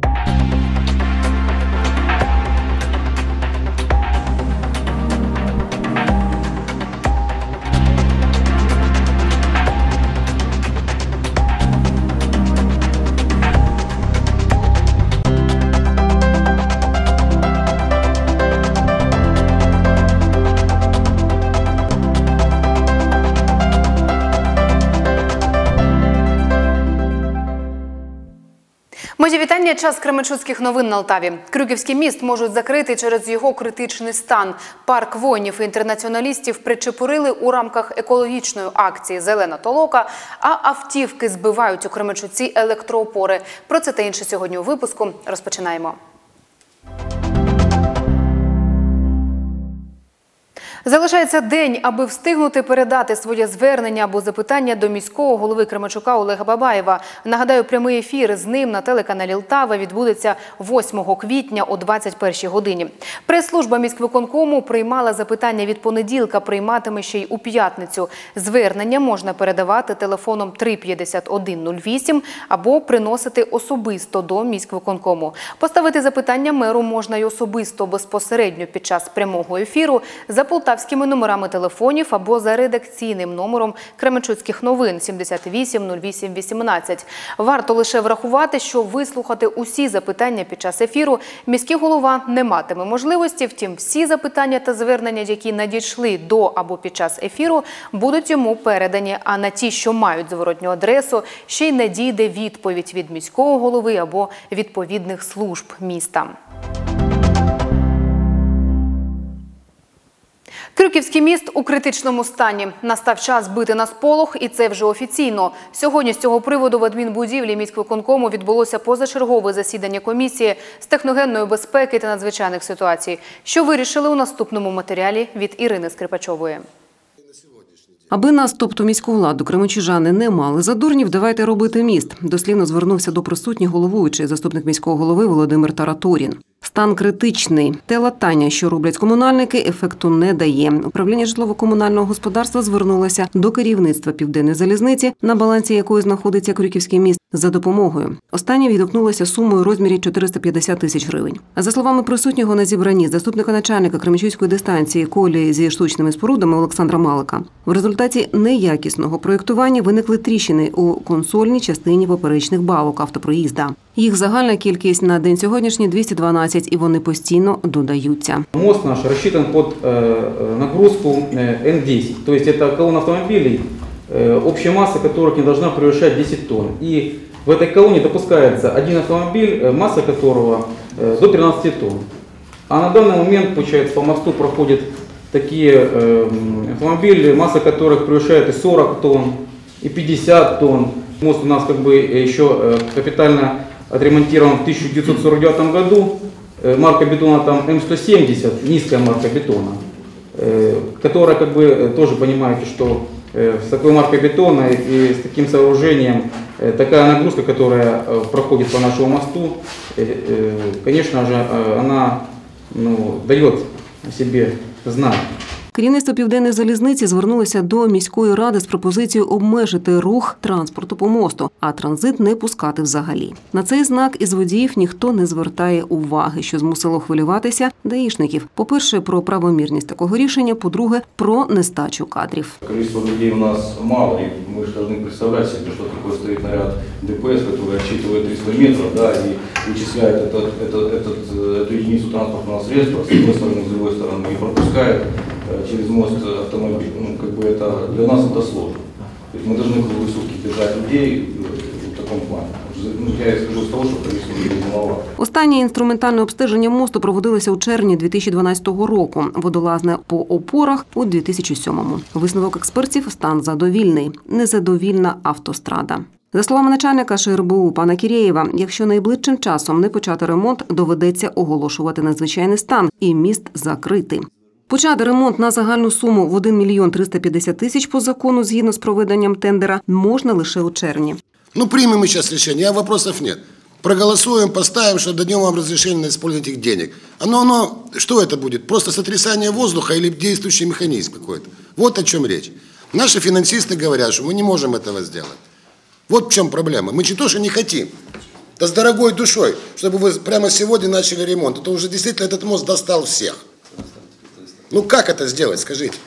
you вітання. Час Кременчуцьких новин на Алтаві. Крюківський міст можуть закрити через його критичний стан. Парк воїнів і інтернаціоналістів причепурили у рамках екологічної акції Зелена толока, а автівки збивають у Кременчуці електроопори. Про це та інше сьогодні у випуску. Розпочинаємо. Залишається день, аби встигнути передати своє звернення або запитання до міського голови Кременчука Олега Бабаєва. Нагадаю, прямий ефір з ним на телеканалі Лтава відбудеться 8 квітня о 21 годині. Прес-служба міськвиконкому приймала запитання від понеділка, прийматиме ще й у п'ятницю. Звернення можна передавати телефоном 35108 або приносити особисто до міськвиконкому. Поставити запитання меру можна й особисто безпосередньо під час прямого ефіру за полтавськими номерами телефонів або за редакційним номером Кременчуцьких новин 78 08 18. Варто лише врахувати, що вислухати усі запитання під час ефіру міський голова не матиме можливості. Втім, всі запитання та звернення, які надійшли до або під час ефіру, будуть йому передані. А на ті, що мають зворотню адресу, ще й надійде відповідь від міського голови або відповідних служб міста. Крюківський міст у критичному стані. Настав час бити на сполох, і це вже офіційно. Сьогодні з цього приводу в адмінбудівлі міськвиконкому відбулося позачергове засідання комісії з техногенної безпеки та надзвичайних ситуацій, що вирішили у наступному матеріалі від Ірини Скрипачової. Аби нас, тобто міську владу, кременчужани не мали за дурнів, давайте робити міст. Дослівно звернувся до присутніх головуючий заступник міського голови Володимир Тараторін. Стан критичний. Те латання, що роблять комунальники, ефекту не дає. Управління житлово-комунального господарства звернулося до керівництва південної залізниці, на балансі якої знаходиться Крюківський міст, за допомогою. Останнє відгукнулося сумою у розмірі 450 тисяч гривень. А за словами присутнього на зібранні заступника начальника Кременчуцької дистанції колії зі штучними спорудами Олександра Малика, в результаті неякісного проєктування виникли тріщини у консольній частині поперечних балок автопроїзда. Їх загальна кількість на день сьогоднішній 212, і вони постійно додаються. Мост наш рассчитан под э, э, нагрузку э, N10, то есть это э, общая масса которых не должна превышать 10 тонн. И в этой колонне допускается один автомобиль, э, масса которого э, до 13 тонн. А на данный момент, получается, по мосту проходят такие э, автомобили, масса которых превышает и 40 тонн, и 50 тонн. Мост у нас как бы еще капитально отремонтирован в 1949 году. Марка бетона там М170, низкая марка бетона, которая как бы тоже понимаете, что с такой маркой бетона и с таким сооружением э, такая нагрузка, которая э, проходит по нашему мосту, э, э, конечно же, э, она ну, дает о себе знать. Керівництво південної залізниці звернулося до міської ради з пропозицією обмежити рух транспорту по мосту, а транзит не пускати взагалі. На цей знак із водіїв ніхто не звертає уваги, що змусило хвилюватися даїшників. По-перше, про правомірність такого рішення, по-друге, про нестачу кадрів. Количество людей у нас мало, и мы же должны представлять себе, что такое стоит наряд ДПС, который отсчитывает 300 метров, да, и вычисляет этот, этот, этот, э, эту единицу транспортного средства с одной стороны, с другой стороны, и пропускает э, через мост автомобиль. Ну, как бы это, для нас это сложно. То есть мы должны круглые сутки держать людей э, в таком плане. Ну, я скажу с того, что количество людей маловато. Останнє інструментальне обстеження мосту проводилося у червні 2012 року. Водолазне по опорах у 2007-му. Висновок експертів стан задовільний. Незадовільна автострада. За словами начальника ШРБУ пана Кірєєва, якщо найближчим часом не почати ремонт, доведеться оголошувати надзвичайний стан і міст закрити. Почати ремонт на загальну суму в 1 мільйон 350 тисяч по закону згідно з проведенням тендера можна лише у червні. Ну, примем мы сейчас решение, а вопросов нет. Проголосуем, поставим, что дадим вам разрешение на использование этих денег. Оно, оно, что это будет? Просто сотрясание воздуха или действующий механизм какой-то? Вот о чем речь. Наши финансисты говорят, что мы не можем этого сделать. Вот в чем проблема. Мы не то, что не хотим. да с дорогой душой, чтобы вы прямо сегодня начали ремонт. Это уже действительно этот мост достал всех. Ну как это сделать, скажите?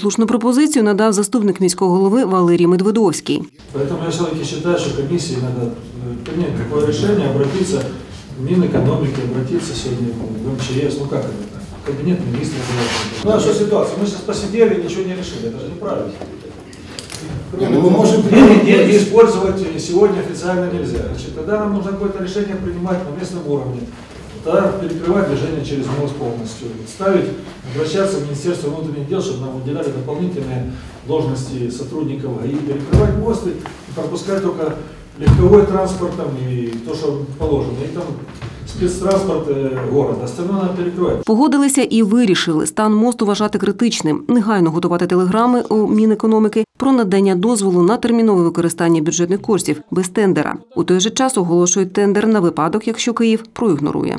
Слушну пропозицію надав заступник міського голови Валерій Медведовський. Поэтому я все-таки считаю, что комиссии надо э, принять такое решение, обратиться в Минэкономики, обратиться сегодня в МЧС, ну как это так? Кабинет министров. Ну а что ситуация? Мы сейчас посидели, ничего не решили, это же неправильно. Не, ну мы можем- И деньги использовать сегодня официально нельзя. Значит, тогда нам нужно какое-то решение принимать на местном уровне. Тогда перекрывать движение через мост полностью. Ставить, обращаться в Министерство внутренних дел, чтобы нам выделяли дополнительные должности сотрудников ГАИ, перекрывать мосты, и пропускать только легковой транспорт там, и то, что положено. И там спецтранспорт э, города. Остальное надо перекрывать. Погодилися і вирішили стан мосту вважати критичним. Негайно готувати телеграми у Мінекономіки про надання дозволу на термінове використання бюджетних коштів без тендера. У той же час оголошують тендер на випадок, якщо Київ проігнорує.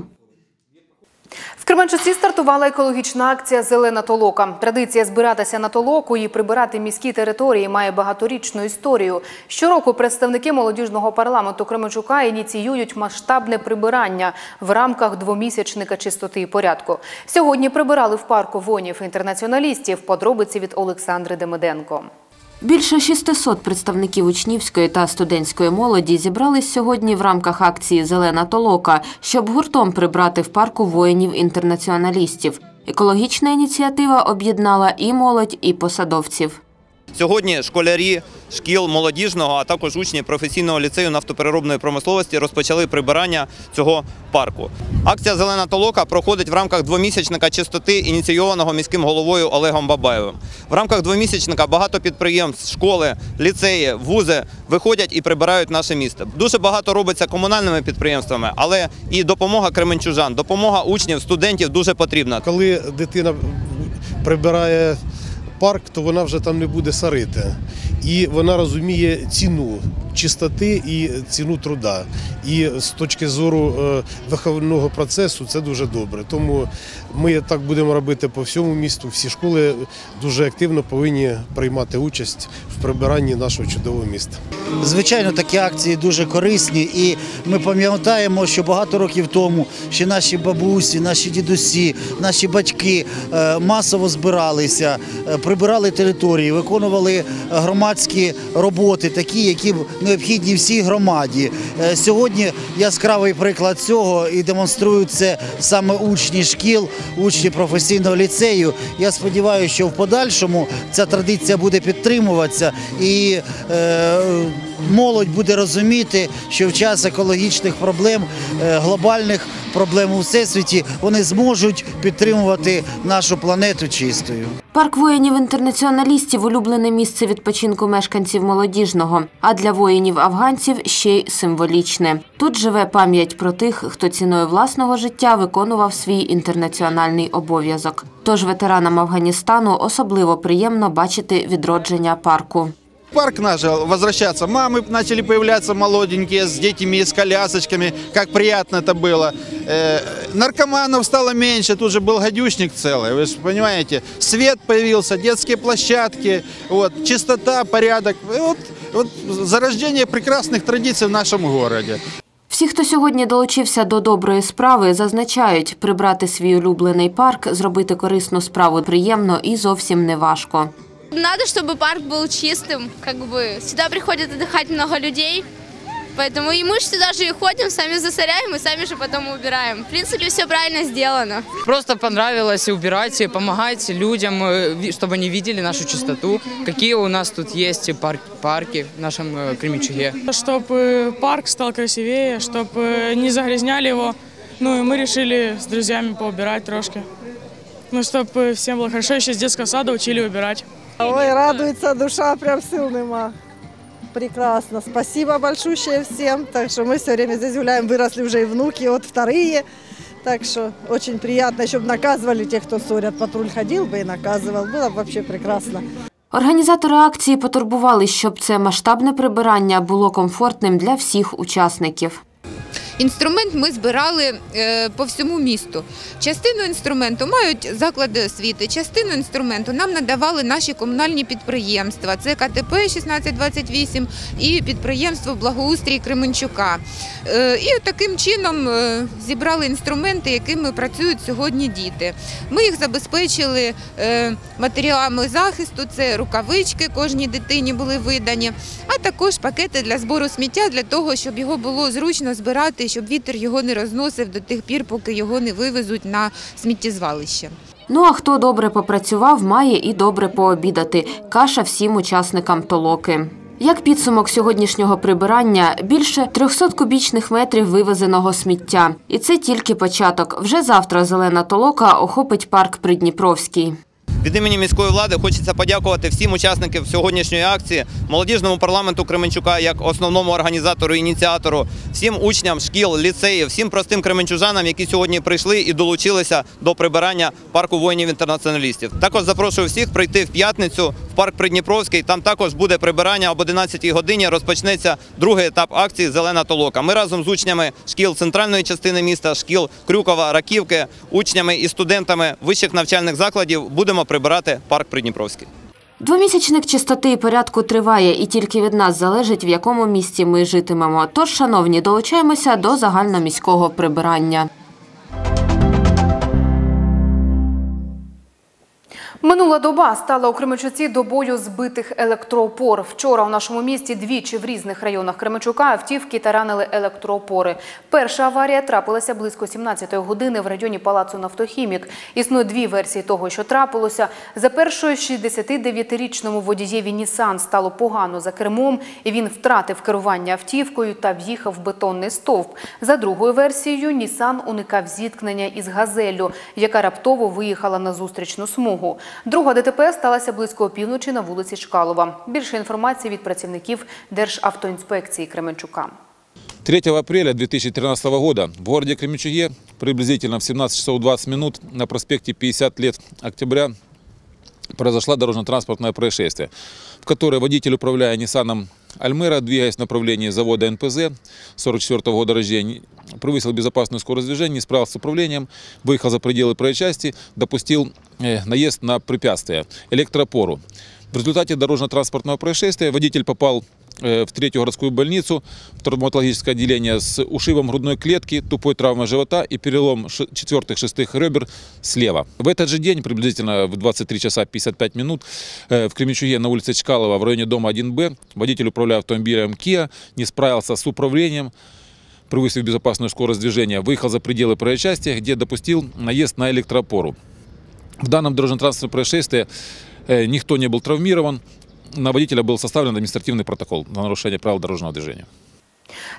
В Кременчуці стартувала екологічна акція Зелена толока. Традиція збиратися на толоку і прибирати міські території має багаторічну історію. Щороку представники молодіжного парламенту Кременчука ініціюють масштабне прибирання в рамках двомісячника чистоти і порядку. Сьогодні прибирали в парку воїнів інтернаціоналістів. Подробиці від Олександри Демиденко. Більше 600 представників учнівської та студентської молоді зібрались сьогодні в рамках акції Зелена толока, щоб гуртом прибрати в парку воїнів-інтернаціоналістів. Екологічна ініціатива об'єднала і молодь, і посадовців. Сьогодні школярі шкіл молодіжного, а також учні професійного ліцею нафтопереробної промисловості розпочали прибирання цього парку. Акція Зелена толока проходить в рамках двомісячника чистоти, ініційованого міським головою Олегом Бабаєвим. В рамках двомісячника багато підприємств, школи, ліцеї, вузи виходять і прибирають наше місто. Дуже багато робиться комунальними підприємствами, але і допомога кременчужан, допомога учнів, студентів дуже потрібна. Коли дитина прибирає парк, то вона вже там не буде сарити. І вона розуміє ціну чистоти і ціну труда. І з точки зору е, виховного процесу це дуже добре. Тому ми так будемо робити по всьому місту. Всі школи дуже активно повинні приймати участь в прибиранні нашого чудового міста. Звичайно, такі акції дуже корисні, і ми пам'ятаємо, що багато років тому ще наші бабусі, наші дідусі, наші батьки е, масово збиралися, е, прибирали території, виконували громадські роботи, такі, які необхідні всій громаді. Е, Сьогодні яскравий приклад цього і демонструють це саме учні шкіл, учні професійного ліцею. Я сподіваюся, що в подальшому ця традиція буде підтримуватися і е, молодь буде розуміти, що в час екологічних проблем, е, глобальних проблем у всесвіті, вони зможуть підтримувати нашу планету чистою. Парк воїнів-інтернаціоналістів улюблене місце відпочинку мешканців молодіжного, а для воїнів-афганців ще й символічне. Тут живе пам'ять про тих, хто ціною власного життя виконував свій інтернаціональний обов'язок. Тож ветеранам Афганістану особливо приємно бачити відродження парку парк начал возвращаться. Мамы начали появляться молоденькие с детьми, с колясочками. Как приятно это было. Э, наркоманов стало меньше. Тут же был гадюшник целый. Вы же понимаете. Свет появился, детские площадки. Вот, чистота, порядок. И Вот, вот зарождение прекрасных традиций в нашем городе. Всі, хто сьогодні долучився до доброї справи, зазначають, прибрати свій улюблений парк, зробити корисну справу приємно і зовсім не важко. Надо, чтобы парк был чистым, как бы сюда приходит отдыхать много людей, поэтому и мы же сюда же и ходим, сами засоряем и сами же потом убираем. В принципе, все правильно сделано. Просто понравилось убирать, и помогать людям, э, чтобы они видели нашу чистоту, какие у нас тут есть пар- парки в нашем э, Кременчуге. Чтобы парк стал красивее, чтобы не загрязняли его. Ну и мы решили с друзьями поубирать трошки. Ну, чтобы всем было хорошо, еще с детского сада учили убирать. Ой, радуется душа, прям сил нема. Прекрасно. Спасибо большое всем. Так что мы все время здесь гуляем, выросли уже и внуки, вот вторые. Так что очень приятно, еще бы наказывали тех, кто ссорят. Патруль ходил бы и наказывал. Было бы вообще прекрасно. Організатори акції потурбувались, щоб це масштабне прибирання було комфортним для всіх учасників. Інструмент ми збирали е, по всьому місту. Частину інструменту мають заклади освіти, частину інструменту нам надавали наші комунальні підприємства. Це КТП 1628 і підприємство Благоустрій Кременчука. Е, І таким чином е, зібрали інструменти, якими працюють сьогодні діти. Ми їх забезпечили матеріалами захисту, це рукавички кожній дитині були видані, а також пакети для збору сміття для того, щоб його було зручно збирати, щоб вітер його не розносив до тих пір, поки його не вивезуть на сміттєзвалище. Ну а хто добре попрацював, має і добре пообідати. Каша всім учасникам толоки. Як підсумок сьогоднішнього прибирання більше 300 кубічних метрів вивезеного сміття. І це тільки початок. Вже завтра зелена толока охопить парк Придніпровський. Від імені міської влади хочеться подякувати всім учасникам сьогоднішньої акції, молодіжному парламенту Кременчука як основному організатору і ініціатору, всім учням шкіл, ліцеїв, всім простим кременчужанам, які сьогодні прийшли і долучилися до прибирання парку воїнів-інтернаціоналістів. Також запрошую всіх прийти в п'ятницю в парк Придніпровський. Там також буде прибирання об 11 годині. Розпочнеться другий етап акції Зелена толока. Ми разом з учнями шкіл центральної частини міста, шкіл Крюкова, Раківки, учнями і студентами вищих навчальних закладів будемо прибирати парк Придніпровський. Двомісячник чистоти і порядку триває, і тільки від нас залежить, в якому місті ми житимемо. Тож, шановні, долучаємося до загальноміського прибирання. Минула доба стала у Кременчуці добою збитих електроопор. Вчора у нашому місті двічі в різних районах Кременчука автівки таранили електроопори. Перша аварія трапилася близько 17-ї години в районі Палацу Нафтохімік. Існує дві версії того, що трапилося. За першою 69-річному водієві Нісан стало погано за кермом, і він втратив керування автівкою та в'їхав в бетонний стовп. За другою версією, Нісан уникав зіткнення із газеллю, яка раптово виїхала на зустрічну смугу. Друга ДТП сталася близько опівночі на вулиці Чкалова. Більше інформації від працівників Державтоінспекції Кременчука. 3 апреля 2013 года в городе Кременчуге приблизительно в 17 часов 20 минут на проспекте 50 лет октября произошло дорожно-транспортное происшествие, в которое водитель, управляя Ниссаном Альмера, двигаясь в направлении завода НПЗ 44 года рождения, превысил безопасную скорость движения, не справился с управлением, выехал за пределы проезжей части, допустил э, наезд на препятствие – электропору. В результате дорожно-транспортного происшествия водитель попал э, в третью городскую больницу, в травматологическое отделение с ушибом грудной клетки, тупой травмой живота и перелом ш- четвертых, шестых ребер слева. В этот же день, приблизительно в 23 часа 55 минут, э, в Кременчуге на улице Чкалова в районе дома 1Б водитель, управляя автомобилем Kia, не справился с управлением, превысив безопасную скорость движения, выехал за пределы проезжей где допустил наезд на электроопору. В данном дорожно-транспортном происшествии никто не был травмирован. На водителя был составлен административный протокол на нарушение правил дорожного движения.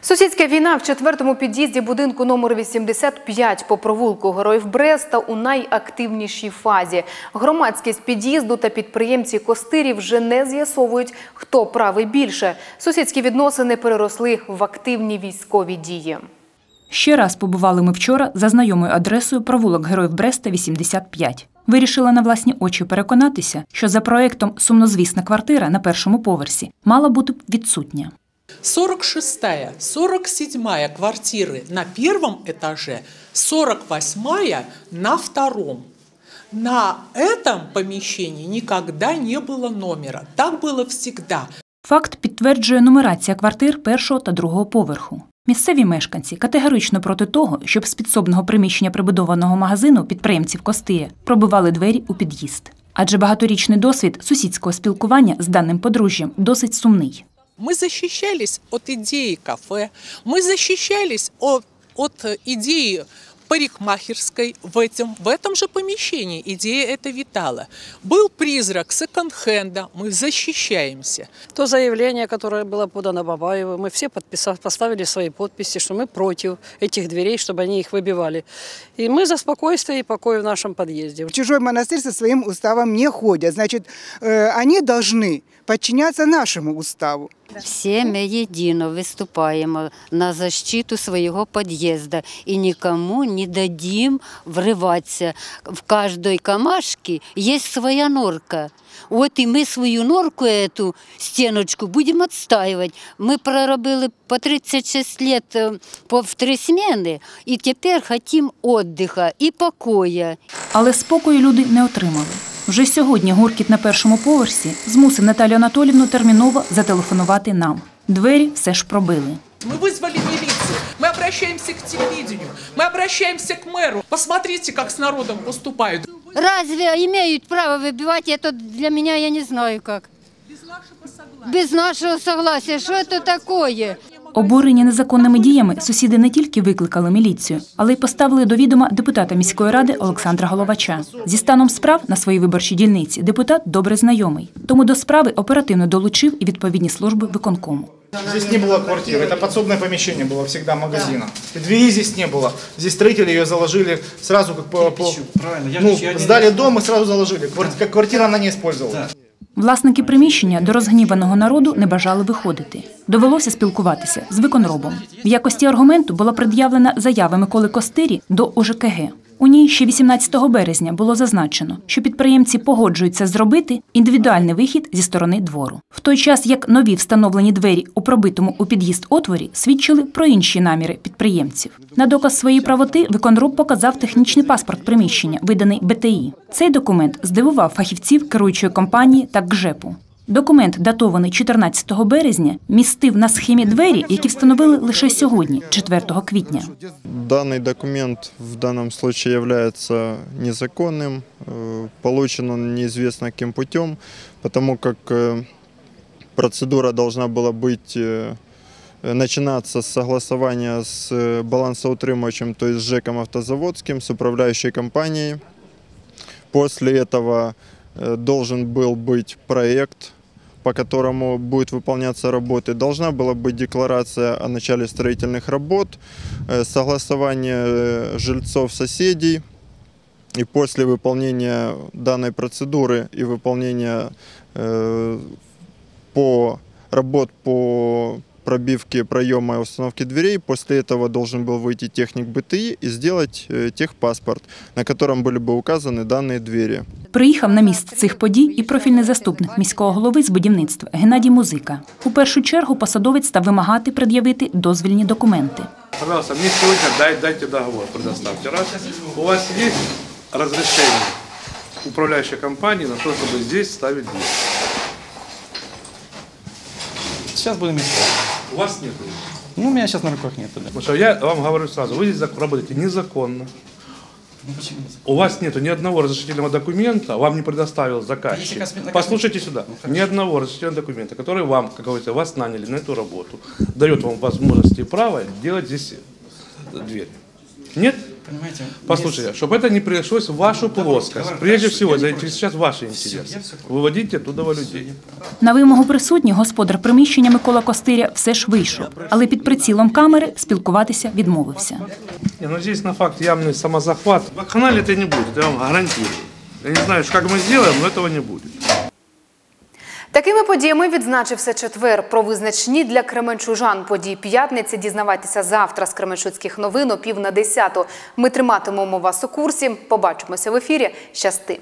Сусідська війна в четвертому під'їзді будинку номер 85 по провулку Героїв Бреста у найактивнішій фазі. Громадськість під'їзду та підприємці Костирі вже не з'ясовують, хто правий більше. Сусідські відносини переросли в активні військові дії. Ще раз побували ми вчора за знайомою адресою провулок Героїв Бреста 85. Вирішила на власні очі переконатися, що за проектом сумнозвісна квартира на першому поверсі мала бути відсутня. 46-я, 47-я квартиры на первом этаже, 48-я на втором. На этом помещении никогда не было номера. Так было всегда. Факт підтверджує нумерація квартир першого та другого поверху. Місцеві мешканці категорично проти того, щоб з підсобного приміщення прибудованого магазину підприємців Костия пробивали двері у під'їзд. Адже багаторічний досвід сусідського спілкування з даним подружжям досить сумний. Ми захищались от ідеї кафе, ми захищались от, от идеи парикмахерской в, этом, в этом же помещении. Идея эта витала. Был призрак секонд-хенда, мы защищаемся. То заявление, которое было подано Бабаеву, мы все подписав, поставили свои подписи, что мы против этих дверей, чтобы они их выбивали. И мы за спокойствие и покой в нашем подъезде. В чужой монастырь со своим уставом не ходят. Значит, э, они должны подчиняться нашему уставу. Всі ми єдино виступаємо на защиту свого під'їзду і нікому не дадим вриватися. В кожній камашці є своя норка. От і ми свою норку, эту стіночку, будемо відстаювати. Ми проробили по 36 років по в три зміни, і тепер хочемо віддиху і покою. Але спокою люди не отримали. Вже сьогодні гуркіт на першому поверсі змусив Наталію Анатолівну терміново зателефонувати нам. Двері все ж пробили. Мы вызвали милицию, мы обращаемся к телевидению, мы обращаемся к мэру. Посмотрите, как с народом поступают. Разве имеют право выбивать это для меня, я не знаю как. Без нашего согласия, что это такое? Обурені незаконними діями сусіди не тільки викликали міліцію, але й поставили до відома депутата міської ради Олександра Головача. Зі станом справ на своїй виборчій дільниці депутат добре знайомий, тому до справи оперативно долучив і відповідні служби виконкому. Здесь не было квартиры, это подсобное помещение было всегда магазина. Двери здесь не было. Здесь строители ее заложили сразу как по... по- ну, сдали дом и сразу заложили. Квар- Как квартира она не использовалась. Власники приміщення до розгніваного народу не бажали виходити. Довелося спілкуватися з виконробом. В якості аргументу була пред'явлена заява Миколи Костирі до ОЖКГ. У ній ще 18 березня було зазначено, що підприємці погоджуються зробити індивідуальний вихід зі сторони двору. В той час як нові встановлені двері у пробитому у під'їзд отворі свідчили про інші наміри підприємців. На доказ своєї правоти виконроб показав технічний паспорт приміщення, виданий БТІ. Цей документ здивував фахівців керуючої компанії та ГЖЕПу. Документ, датований 14 березня, містив на схемі двері, які встановили лише сьогодні, 4 квітня. Данный документ в данном случае является незаконным, э, получен он неизвестно каким путем, потому как э, процедура должна была быть э, начинаться с согласования с э, балансоутримывающим, то есть с ЖЭКом Автозаводским, с управляющей компанией. После этого э, должен был быть проект, по которому будет выполняться работы. Должна была быть декларация о начале строительных работ, э, согласование э, жильцов соседей. И после выполнения данной процедуры и выполнения э, по работ по пробивке проема и установке дверей, после этого должен был выйти техник БТИ и сделать э, техпаспорт, на котором были бы указаны данные двери. Приїхав на місце цих подій і профільний заступник міського голови з будівництва Геннадій Музика. У першу чергу посадовець став вимагати пред'явити дозвільні документи. Пожалуйста, мне сегодня дай, дайте договор, предоставьте. Раз у вас есть разрешение управляющей компании на то, чтобы здесь ставить дверь? Сейчас будем искать. У вас нет. Ну, у меня сейчас на руках нет. Да. Потому что я вам говорю сразу, вы здесь работаете незаконно. Ну, почему? У вас нет ни одного разрешительного документа, вам не предоставил заказчик. Послушайте сюда. Ни одного разрешительного документа, который вам, как говорится, вас наняли на эту работу, дает вам возможности и право делать здесь э, дверь. Нет? Понимаете? Послушайте, чтобы это не пришлось в вашу плоскость, давай, прежде хорошо, всего я не заинтересовать ваши я интересы. всё понял. Выводите оттуда людей. На вимогу присутніх господар приміщення Микола Костиря все ж вийшов, але під прицілом камери спілкуватися відмовився. Не, ну здесь на факт явный самозахват. В канале это не будет, я вам гарантирую. Я не знаю, как мы сделаем, но этого не будет. Такими подіями відзначився четвер. Про визначні для кременчужан події п'ятниці дізнавайтеся завтра з Кременчуцьких новин о пів на десяту. Ми триматимемо вас у курсі. Побачимося в ефірі. Щасти!